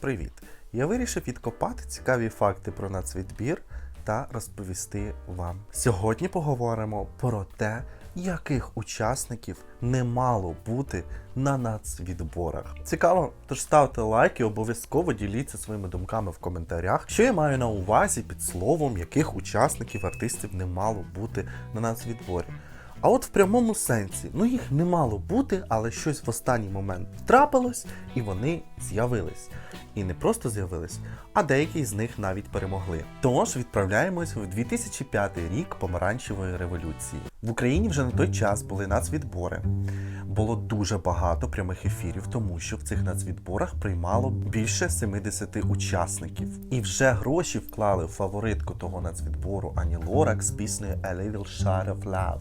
Привіт! Я вирішив відкопати цікаві факти про нацвідбір та розповісти вам. Сьогодні поговоримо про те, яких учасників не мало бути на нацвідборах. Цікаво, тож ставте лайк і обов'язково діліться своїми думками в коментарях, що я маю на увазі під словом, яких учасників артистів не мало бути на нацвідборі. А от в прямому сенсі, ну їх не мало бути, але щось в останній момент трапилось, і вони з'явились. І не просто з'явились, а деякі з них навіть перемогли. Тож відправляємось в 2005 рік помаранчевої революції. В Україні вже на той час були нацвідбори. Було дуже багато прямих ефірів, тому що в цих нацвідборах приймало більше 70 учасників. І вже гроші вклали в фаворитку того нацвідбору Ані Лорак з піснею A Little Shot of Love.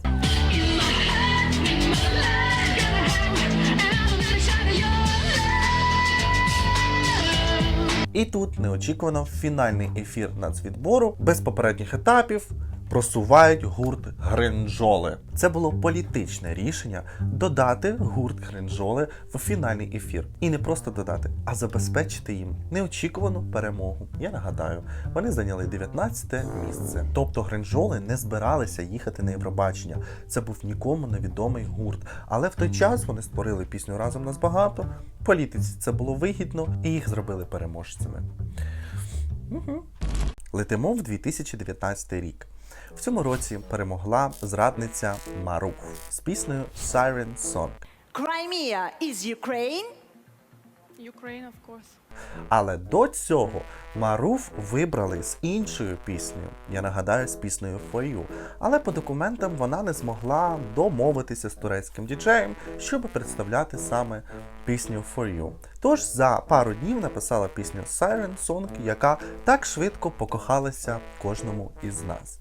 І тут неочікувано фінальний ефір нацвідбору без попередніх етапів просувають гурт Гринджоли. Це було політичне рішення додати гурт Гринджоли в фінальний ефір. І не просто додати, а забезпечити їм неочікувану перемогу. Я нагадаю, вони зайняли 19 місце. Тобто Гринджоли не збиралися їхати на Євробачення. Це був нікому невідомий гурт. Але в той час вони створили пісню разом нас багато. Політиці це було вигідно, і їх зробили переможцями. Угу. Летимо в 2019 рік. В цьому році перемогла зрадниця Маруф з піснею Siren Song. Crimea is Ukraine. Ukraine, of course. Але до цього Маруф вибрали з іншою піснею. Я нагадаю, з піснею For You. Але по документам вона не змогла домовитися з турецьким діджеєм, щоб представляти саме пісню For You. Тож за пару днів написала пісню Siren Song, яка так швидко покохалася кожному із нас.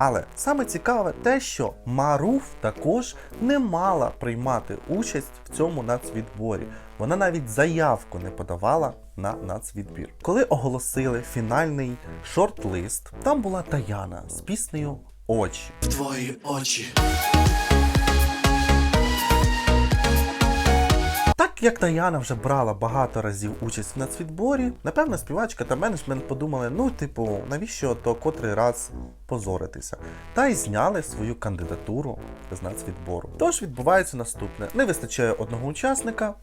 Але саме цікаве те, що Маруф також не мала приймати участь в цьому нацвідборі. Вона навіть заявку не подавала на нацвідбір. Коли оголосили фінальний шорт-лист, там була Таяна з піснею Очі. Твої очі. Так як Таяна вже брала багато разів участь в нацвідборі, напевно, співачка та менеджмент подумали: ну, типу, навіщо то котрий раз позоритися? Та й зняли свою кандидатуру з нацвідбору. Тож відбувається наступне: не вистачає одного учасника.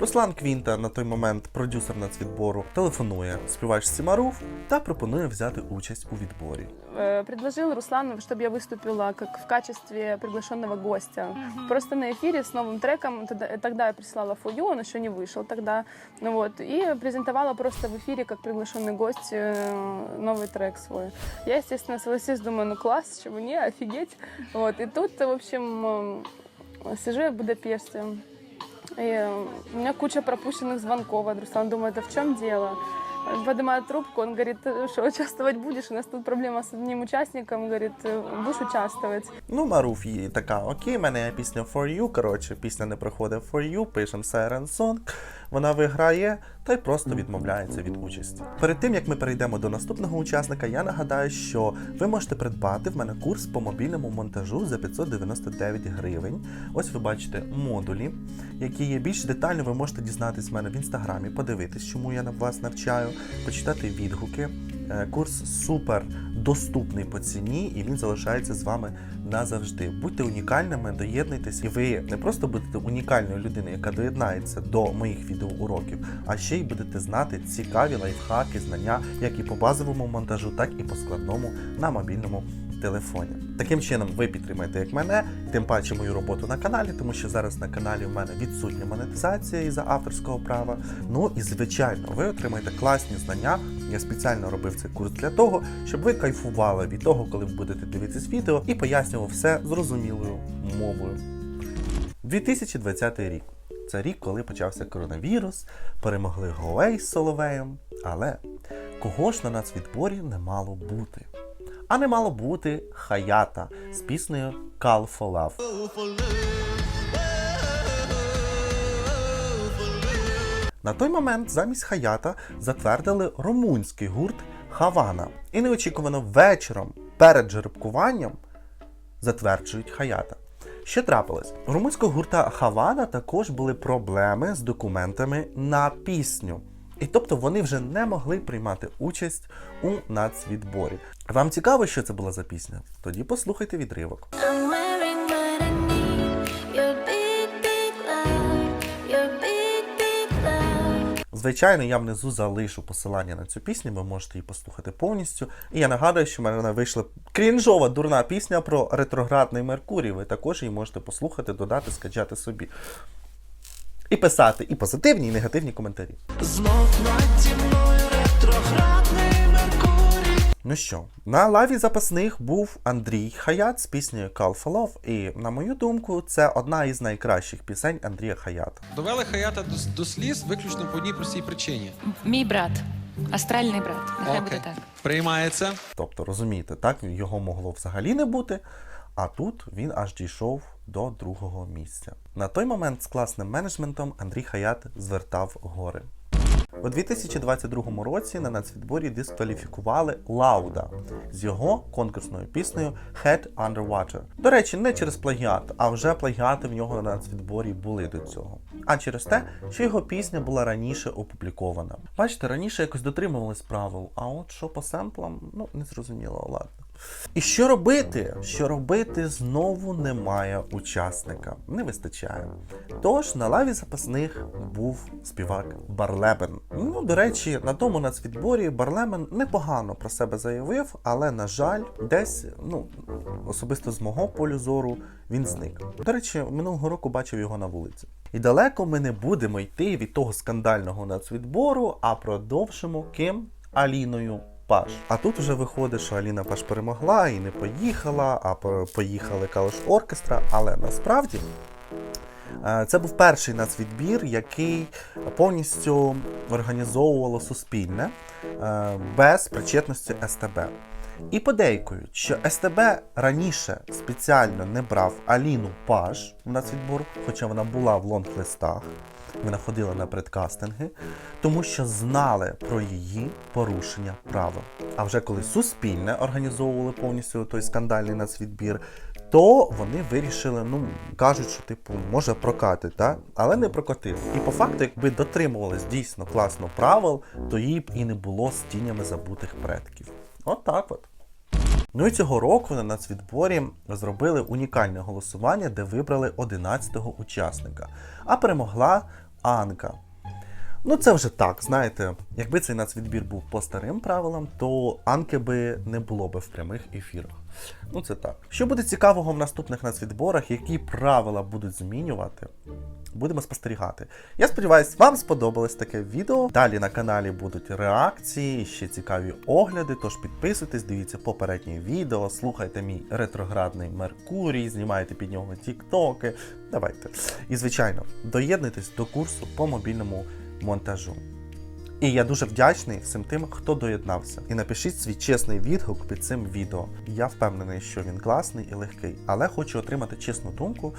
Руслан Квінта на той момент продюсер нацвідбору телефонує співачці Маруф та пропонує взяти участь у відборі. Э, Предложил Руслан, чтобы я выступила как в качестве приглашенного гостя. Просто на эфире с новым треком. Тогда, тогда я прислала фою, он еще не вышел тогда. Ну Вот, и презентовала просто в эфире как приглашенный гость э, новый трек свой. Я, естественно, согласилась, думаю, ну класс, чего не, офигеть. Вот, и тут, в общем, э, сижу я в Будапеште. И э, у меня куча пропущенных звонков от Руслана. Думаю, да в чем дело? Поднимает трубку, он говорит, «Ты что, участвовать будешь? У нас тут проблема с одним участником, говорит, «Э, будешь участвовать. Ну, Маруф їй така, окей, в мене є пісня For You. Коротше, пісня не проходить For You, пишемо Siren Song. Вона виграє та й просто відмовляється від участі. Перед тим як ми перейдемо до наступного учасника, я нагадаю, що ви можете придбати в мене курс по мобільному монтажу за 599 гривень. Ось ви бачите модулі, які є більш детально. Ви можете дізнатись в мене в інстаграмі, подивитись, чому я на вас навчаю, почитати відгуки. Е, Курс супер доступний по ціні, і він залишається з вами назавжди. Будьте унікальними, доєднуйтесь, і ви не просто будете унікальною людиною, яка доєднається до моїх відеоуроків, а ще й будете знати цікаві лайфхаки, знання, як і по базовому монтажу, так і по складному на мобільному телефоні. Таким чином, ви підтримаєте як мене, тим паче мою роботу на каналі, тому що зараз на каналі у мене відсутня монетизація із-за авторського права. Ну і звичайно, ви отримаєте класні знання. Я спеціально робив цей курс для того, щоб ви кайфували від того, коли ви будете дивитись відео, і пояснював все зрозумілою мовою. 2020 рік. Це рік, коли почався коронавірус, перемогли Гоей з Соловеєм. Але кого ж на нацвідборі не мало бути? А не мало бути Хаята з піснею Call for Love. На той момент замість Хаята затвердили румунський гурт Хавана. І неочікувано вечором перед жеребкуванням затверджують Хаята. Що трапилось? У румунського гурта Хавана також були проблеми з документами на пісню. І тобто вони вже не могли приймати участь у нацвідборі. Вам цікаво, що це була за пісня? Тоді послухайте відривок. Звичайно, я внизу залишу посилання на цю пісню, ви можете її послухати повністю. І я нагадую, що в мене вийшла крінжова дурна пісня про ретроградний Меркурій. Ви також її можете послухати, додати, скачати собі. І писати і позитивні, і негативні коментарі. Ну що, на лаві запасних був Андрій Хаят з піснею Call for Love, і, на мою думку, це одна із найкращих пісень Андрія Хаята. Довели Хаята до, до сліз виключно по одній простій причині. Мій брат, астральний брат. Нехай буде так. Приймається. Тобто, розумієте, так його могло взагалі не бути. А тут він аж дійшов до другого місця. На той момент з класним менеджментом Андрій Хаят звертав гори. У 2022 році на нацвідборі дискваліфікували Лауда з його конкурсною піснею Head Underwater. До речі, не через плагіат, а вже плагіати в нього на нацвідборі були до цього. А через те, що його пісня була раніше опублікована. Бачите, раніше якось дотримувались правил, а от що по семплам, ну не зрозуміло, ладно. І що робити? Що робити знову немає учасника, не вистачає. Тож на лаві запасних був співак Барлебен. Ну, до речі, на тому нацвідборі Барлебен непогано про себе заявив, але на жаль, десь, ну особисто з мого полю зору, він зник. До речі, минулого року бачив його на вулиці. І далеко ми не будемо йти від того скандального нацвідбору, а продовжимо ким Аліною Паш. А тут вже виходить, що Аліна Паш перемогла і не поїхала, а поїхали Калош Оркестра. Але насправді е, це був перший нацвідбір, який повністю організовувало суспільне е, без причетності СТБ. І подейкують, що СТБ раніше спеціально не брав Аліну Паш в нацвідбор, хоча вона була в лонг-листах, вона ходила на предкастинги, тому що знали про її порушення правил. А вже коли суспільне організовували повністю той скандальний нацвідбір, то вони вирішили, ну кажуть, що типу може прокатить, та? але не прокатило. І по факту, якби дотримувались дійсно класно правил, то її б і не було з тінями забутих предків. От так от. Ну і цього року на нацвідборі зробили унікальне голосування, де вибрали 11-го учасника. А перемогла Анка. Ну, це вже так, знаєте, якби цей нацвідбір був по старим правилам, то Анки би не було би в прямих ефірах. Ну, це так. Що буде цікавого в наступних нацвідборах, які правила будуть змінювати, будемо спостерігати. Я сподіваюся, вам сподобалось таке відео. Далі на каналі будуть реакції, ще цікаві огляди. Тож підписуйтесь, дивіться попередні відео, слухайте мій ретроградний Меркурій, знімайте під нього тіктоки. Давайте. І звичайно, доєднуйтесь до курсу по мобільному монтажу. І я дуже вдячний всім тим, хто доєднався. І напишіть свій чесний відгук під цим відео. Я впевнений, що він класний і легкий, але хочу отримати чесну думку,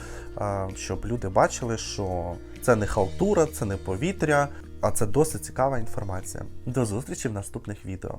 щоб люди бачили, що це не халтура, це не повітря, а це досить цікава інформація. До зустрічі в наступних відео.